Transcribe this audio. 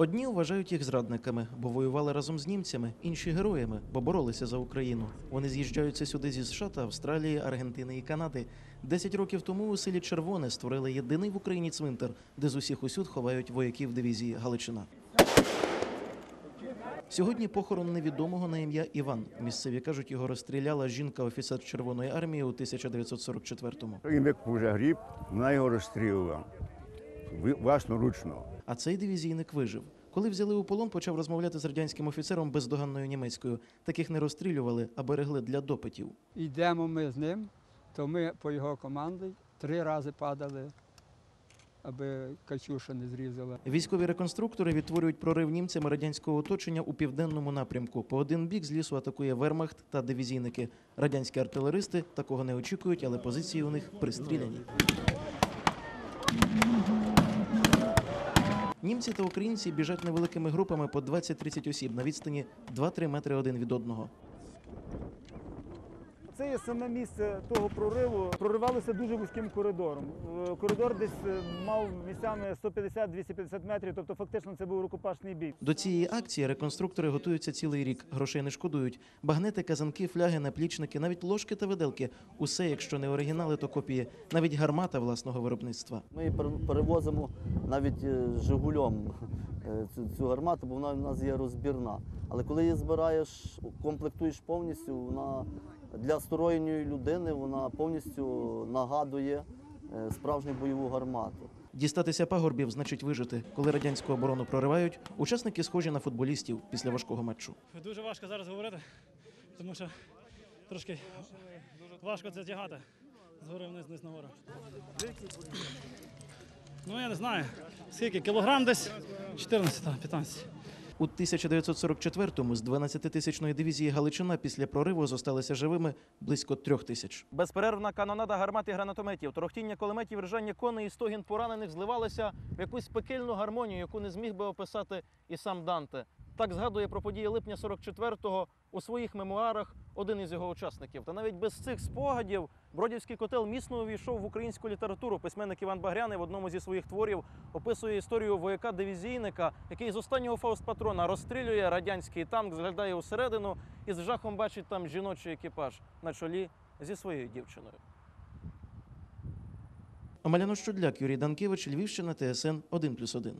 Одні вважають їх зрадниками, бо воювали разом з німцями, інші героями, бо боролися за Україну. Вони з'їжджаються сюди зі США та Австралії, Аргентини і Канади. Десять років тому у селі Червоне створили єдиний в Україні цвинтар, де з усіх усюд ховають вояків дивізії Галичина. Сьогодні похорон невідомого на ім'я Іван. Місцеві кажуть, його розстріляла жінка офіцер Червоної армії у 1944-му. Він як вже гріб, вона його розстрілила власноручно. А цей дивізійник вижив. Коли взяли у полон, почав розмовляти з радянським офіцером бездоганною німецькою. Таких не розстрілювали, а берегли для допитів. Йдемо ми з ним, то ми по його команді три рази падали, аби Катюша не зрізала. Військові реконструктори відтворюють прорив німцями радянського оточення у південному напрямку. По один бік з лісу атакує вермахт та дивізійники. Радянські артилеристи такого не очікують, але позиції у них пристріляні. Німці та українці біжать невеликими групами по 20-30 осіб на відстані 2-3 метри один від одного. Це є саме місце того прориву. Проривалося дуже вузьким коридором. Е, Коридор десь е, мав місцями 150-250 метрів, тобто фактично це був рукопашний бій. До цієї акції реконструктори готуються цілий рік. Грошей не шкодують. Багнети, казанки, фляги, наплічники, навіть ложки та виделки. Усе, якщо не оригінали, то копії. Навіть гармата власного виробництва. Ми перевозимо навіть е, Жигульом е, цю, цю гармату, бо вона в нас є розбірна. Але коли її збираєш, комплектуєш повністю, вона для сторонньої людини вона повністю нагадує е, справжню бойову гармату. Дістатися пагорбів значить вижити. Коли радянську оборону проривають, учасники схожі на футболістів після важкого матчу. Дуже важко зараз говорити, тому що трошки важко це тягати. Згори вниз, вниз нагору. Ну я не знаю. Скільки? Кілограм десь? 14-15. У 1944-му з 12-тисячної дивізії Галичина після прориву зосталися живими близько трьох тисяч. Безперервна канонада гармат і гранатометів, торохтіння кулеметів, ржання коней і стогін поранених зливалися в якусь пекельну гармонію, яку не зміг би описати і сам Данте. Так згадує про події липня 44-го у своїх мемуарах один із його учасників. Та навіть без цих спогадів Бродівський котел міцно увійшов в українську літературу. Письменник Іван Багряний в одному зі своїх творів описує історію вояка дивізійника, який з останнього фаустпатрона розстрілює радянський танк, зглядає усередину і з жахом бачить там жіночий екіпаж на чолі зі своєю дівчиною. Омеляно Щудляк, Юрій Данкевич, Львівщина, ТСН 1+,1.